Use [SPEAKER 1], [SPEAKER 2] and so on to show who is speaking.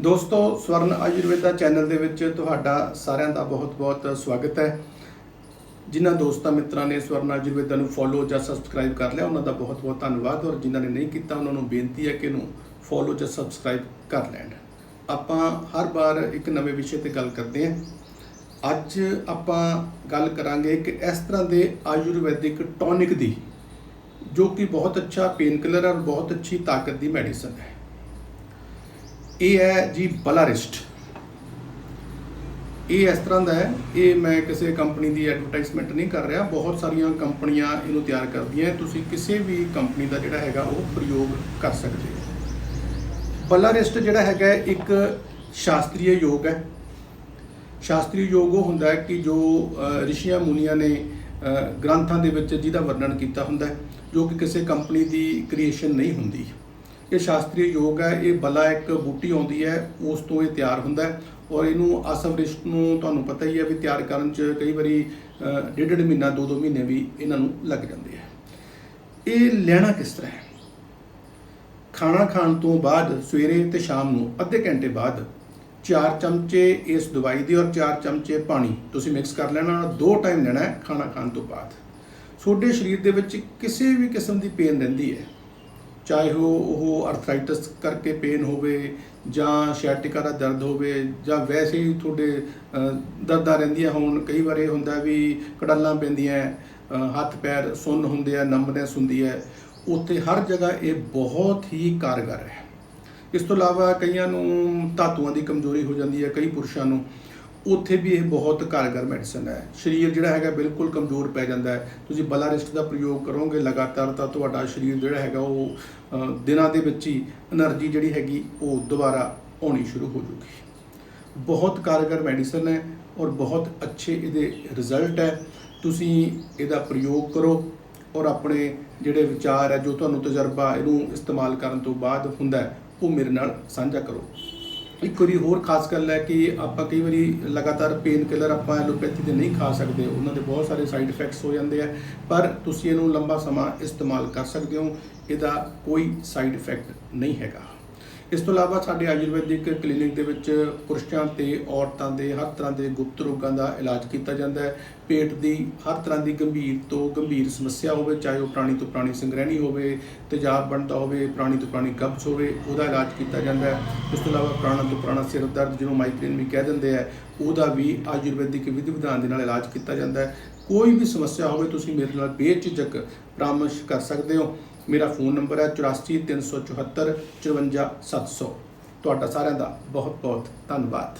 [SPEAKER 1] ਦੋਸਤੋ, ਸਵਰਨ ਆਯੁਰਵੇਦਾ ਚੈਨਲ ਦੇ ਵਿੱਚ ਤੁਹਾਡਾ ਸਾਰਿਆਂ ਦਾ ਬਹੁਤ-ਬਹੁਤ ਸਵਾਗਤ ਹੈ। ਜਿਨ੍ਹਾਂ ਦੋਸਤਾਂ ਮਿੱਤਰਾਂ ਨੇ ਸਵਰਨ ਆਯੁਰਵੇਦਾ ਨੂੰ ਫੋਲੋ ਜਾਂ ਸਬਸਕ੍ਰਾਈਬ ਕਰ ਲਿਆ, ਉਹਨਾਂ ਦਾ ਬਹੁਤ-ਬਹੁਤ ਧੰਨਵਾਦ। ਔਰ ਜਿਨ੍ਹਾਂ ਨੇ ਨਹੀਂ ਕੀਤਾ, ਉਹਨਾਂ ਨੂੰ ਬੇਨਤੀ ਹੈ ਕਿ ਇਹਨੂੰ ਫੋਲੋ ਜਾਂ ਸਬਸਕ੍ਰਾਈਬ ਕਰ ਲੈਣ। ਆਪਾਂ ਹਰ ਵਾਰ ਇੱਕ ਨਵੇਂ ਵਿਸ਼ੇ ਤੇ ਗੱਲ ਕਰਦੇ ਹਾਂ। ਅੱਜ ਆਪਾਂ ਗੱਲ ਕਰਾਂਗੇ ਕਿ ਇਸ ਤਰ੍ਹਾਂ ਦੇ ਆਯੁਰਵੈਦਿਕ ਟੌਨਿਕ ਦੀ, ਜੋ ਕਿ ਬਹੁਤ ਅੱਛਾ ਪੇਨ ਕਿਲਰ ਔਰ ਬਹੁਤ ਅੱਛੀ ਤਾਕਤ ਦੀ ਮੈਡੀਸਨ ਹੈ। ਇਹ ਹੈ ਜੀ ਬਲਾਰਿਸਟ। ਇਹ ਇਸ ਤਰ੍ਹਾਂ ਦਾ ਹੈ, ਇਹ ਮੈਂ ਕਿਸੇ ਕੰਪਨੀ ਦੀ ਐਡਵਰਟਾਈਜ਼ਮੈਂਟ ਨਹੀਂ ਕਰ ਰਿਹਾ। ਬਹੁਤ ਸਾਰੀਆਂ ਕੰਪਨੀਆਂ ਇਹਨੂੰ ਤਿਆਰ ਕਰਦੀਆਂ ਤੁਸੀਂ ਕਿਸੇ ਵੀ ਕੰਪਨੀ ਦਾ ਜਿਹੜਾ ਹੈਗਾ ਉਹ ਪ੍ਰਯੋਗ ਕਰ ਸਕਦੇ ਹੋ। ਬਲਾਰਿਸਟ ਜਿਹੜਾ ਹੈਗਾ ਇੱਕ ਸ਼ਾਸਤਰੀ ਯੋਗ ਹੈ। ਸ਼ਾਸਤਰੀ ਯੋਗ ਉਹ ਹੁੰਦਾ ਹੈ ਕਿ ਜੋ ਰਿਸ਼ੀਆਂ ਮੁਨੀਆਂ ਨੇ ਗ੍ਰੰਥਾਂ ਦੇ ਵਿੱਚ ਜਿਹਦਾ ਵਰਣਨ ਕੀਤਾ ਹੁੰਦਾ ਜੋ ਕਿ ਕਿਸੇ ਕੰਪਨੀ ਦੀ ਕ੍ਰੀਏਸ਼ਨ ਨਹੀਂ ਹੁੰਦੀ। ਇਹ ਸ਼ਾਸਤਰੀ ਯੋਗ ਹੈ, ਇਹ ਬਲਾ ਇੱਕ ਬੂਟੀ ਆਉਂਦੀ ਹੈ, ਉਸ ਤੋਂ ਇਹ ਤਿਆਰ ਹੁੰਦਾ ਹੈ ਔਰ ਇਹਨੂੰ ਆਸਵਰਿਸ਼ਟ ਨੂੰ ਤੁਹਾਨੂੰ ਪਤਾ ਹੀ ਹੈ ਵੀ ਤਿਆਰ ਕਰਨ ਚ ਕਈ ਵਾਰੀ ਡੇਢ ਡੇਢ ਮਹੀਨਾ ਦੋ ਦੋ ਮਹੀਨੇ ਵੀ ਇਹਨਾਂ ਨੂੰ ਲੱਗ ਜਾਂਦੇ ਆ ਇਹ ਲੈਣਾ ਕਿਸ ਤਰ੍ਹਾਂ ਹੈ? ਖਾਣਾ ਖਾਣ ਤੋਂ ਬਾਅਦ ਸਵੇਰੇ ਤੇ ਸ਼ਾਮ ਨੂੰ ਅੱਧੇ ਘੰਟੇ ਬਾਅਦ 4 ਚਮਚੇ ਇਸ ਦਵਾਈ ਦੇ ਔਰ 4 ਚਮਚੇ ਪਾਣੀ ਤੁਸੀਂ ਮਿਕਸ ਕਰ ਲੈਣਾ, ਦੋ ਟਾਈਮ ਲੈਣਾ ਹੈ ਖਾਣਾ ਖਾਣ ਤੋਂ ਬਾਅਦ। ਤੁਹਾਡੇ ਸਰੀਰ ਦੇ ਵਿੱਚ ਕਿਸੇ ਵੀ ਕਿਸਮ ਦੀ ਪੇਨ ਰਹਿੰਦੀ ਹੈ। ਚਾਹੇ ਉਹ ਉਹ ਅਰਥਰਾਈਟਸ ਕਰਕੇ ਪੇਨ ਹੋਵੇ ਜਾਂ ਸ਼ੈਟਿਕਾ ਦਾ ਦਰਦ ਹੋਵੇ ਜਾਂ ਵੈਸੇ ਹੀ ਤੁਹਾਡੇ ਦਰਦਾਂ ਰਹਿੰਦੀਆਂ ਹੋਣ, ਕਈ ਵਾਰ ਇਹ ਹੁੰਦਾ ਵੀ ਕੜਾਲਾਂ ਪੈਂਦੀਆਂ ਹੱਥ ਪੈਰ ਸੁੰਨ ਹੁੰਦੇ ਆ ਨੰਬਨੈਸ ਹੁੰਦੀ ਹੈ, ਉੱਥੇ ਹਰ ਜਗ੍ਹਾ ਇਹ ਬਹੁਤ ਹੀ ਕਾਰਗਰ ਹੈ। ਇਸ ਤੋਂ ਇਲਾਵਾ ਕਈਆਂ ਨੂੰ ਧਾਤੂਆਂ ਦੀ ਕਮਜ਼ੋਰੀ ਹੋ ਜਾਂਦੀ ਹੈ, ਕਈ ਪੁਰਸ਼ਾਂ ਨੂੰ। ਉੱਥੇ ਵੀ ਇਹ ਬਹੁਤ ਕਾਰਗਰ ਮੈਡੀਸਨ ਹੈ। ਸਰੀਰ ਜਿਹੜਾ ਹੈਗਾ ਬਿਲਕੁਲ ਕਮਜ਼ੋਰ ਪੈ ਜਾਂਦਾ ਹੈ। ਤੁਸੀਂ ਬਲਾਰਿਸਟ ਦਾ ਪ੍ਰਯੋਗ ਕਰੋਗੇ, ਲਗਾਤਾਰ ਤਾਂ ਤੁਹਾਡਾ ਸਰੀਰ ਜਿਹੜਾ ਹੈਗਾ ਉਹ ਦਿਨਾਂ ਦੇ ਵਿੱਚ ਹੀ એનર્ਜੀ ਜਿਹੜੀ ਹੈਗੀ ਉਹ ਦੁਬਾਰਾ ਆਉਣੀ ਸ਼ੁਰੂ ਹੋ ਜੂਗੀ। ਬਹੁਤ ਕਾਰਗਰ ਮੈਡੀਸਨ ਹੈ ਔਰ ਬਹੁਤ ਅੱਛੇ ਇਹਦੇ ਰਿਜ਼ਲਟ ਹੈ। ਤੁਸੀਂ ਇਹਦਾ ਪ੍ਰਯੋਗ ਕਰੋ ਔਰ ਆਪਣੇ ਜਿਹੜੇ ਵਿਚਾਰ ਹੈ, ਜੋ ਤੁਹਾਨੂੰ ਤਜਰਬਾ ਇਹਨੂੰ ਇਸਤੇਮਾਲ ਕਰਨ ਤੋਂ ਬਾਅਦ ਹੁੰਦਾ ਉਹ ਮੇਰੇ ਨਾਲ ਸਾਂਝਾ ਕਰੋ। ਇੱਕ ਵਾਰੀ ਹੋਰ ਖਾਸ ਗੱਲ ਹੈ ਕਿ ਆਪਾਂ ਕਈ ਵਾਰੀ ਲਗਾਤਾਰ ਪੇਨ ਕਿਲਰ ਆਪਾਂ ਐਲੋਪੈਥੀ ਦੇ ਨਹੀਂ ਖਾ ਸਕਦੇ, ਉਹਨਾਂ ਦੇ ਬਹੁਤ ਸਾਰੇ ਸਾਈਡ ਇਫੈਕਟਸ ਹੋ ਜਾਂਦੇ ਆ, ਪਰ ਤੁਸੀਂ ਇਹਨੂੰ ਲੰਬਾ ਸਮਾਂ ਇਸਤੇਮਾਲ ਕਰ ਸਕਦੇ ਹੋ, ਇਹਦਾ ਕੋਈ ਸਾਈਡ ਇਫੈਕਟ ਨਹੀਂ ਹੈਗਾ। ਇਸ ਤੋਂ ਇਲਾਵਾ ਸਾਡੇ ਆਯੁਰਵੈਦਿਕ ਕਲੀਨਿਕ ਦੇ ਵਿੱਚ ਪੁਰਸ਼ਾਂ ਤੇ ਔਰਤਾਂ ਦੇ ਹਰ ਤਰ੍ਹਾਂ ਦੇ ਗੁਪਤ ਰੋਗਾਂ ਦਾ ਇਲਾਜ ਕੀਤਾ ਜਾਂਦਾ ਹੈ। ਪੇਟ ਦੀ ਹਰ ਤਰ੍ਹਾਂ ਦੀ ਗੰਭੀਰ ਤੋਂ ਗੰਭੀਰ ਸਮੱਸਿਆ ਹੋਵੇ, ਚਾਹੇ ਉਹ ਪ੍ਰਾਣੀ ਤੋਂ ਪ੍ਰਾਣੀ ਸੰਗ੍ਰਹਿਣੀ ਹੋਵੇ, ਤੇਜ਼ਾਬ ਬਣਦਾ ਹੋਵੇ, ਪ੍ਰਾਣੀ ਤੋਂ ਪ੍ਰਾਣੀ ਕਬਜ਼ ਹੋਵੇ, ਉਹਦਾ ਇਲਾਜ ਕੀਤਾ ਜਾਂਦਾ ਹੈ। ਇਸ ਤੋਂ ਇਲਾਵਾ ਪ੍ਰਾਣਾ ਤੋਂ ਪ੍ਰਾਣਾ ਸਿਰ ਦਰਦ ਜਿਹਨੂੰ ਮਾਈਗ੍ਰੇਨ ਵੀ ਕਹਿ ਦਿੰਦੇ ਆ ਉਹਦਾ ਵੀ ਆਯੁਰਵੈਦਿਕ ਵਿਧੀ ਵਿਧਾਨ ਦੇ ਨਾਲ ਇਲਾਜ ਕੀਤਾ ਜਾਂਦਾ ਹੈ। ਕੋਈ ਵੀ ਸਮੱਸਿਆ ਹੋਵੇ, ਤੁਸੀਂ ਮੇਰੇ ਨਾਲ ਬੇਝਿਜਕ ਪਰਾਮਰਸ਼ ਕਰ ਸਕਦੇ ਹੋ। ਮੇਰਾ ਫੋਨ ਨੰਬਰ ਹੈ 84 374 54700 ਤੁਹਾਡਾ ਸਾਰਿਆਂ ਦਾ ਬਹੁਤ ਬਹੁਤ ਧੰਨਵਾਦ।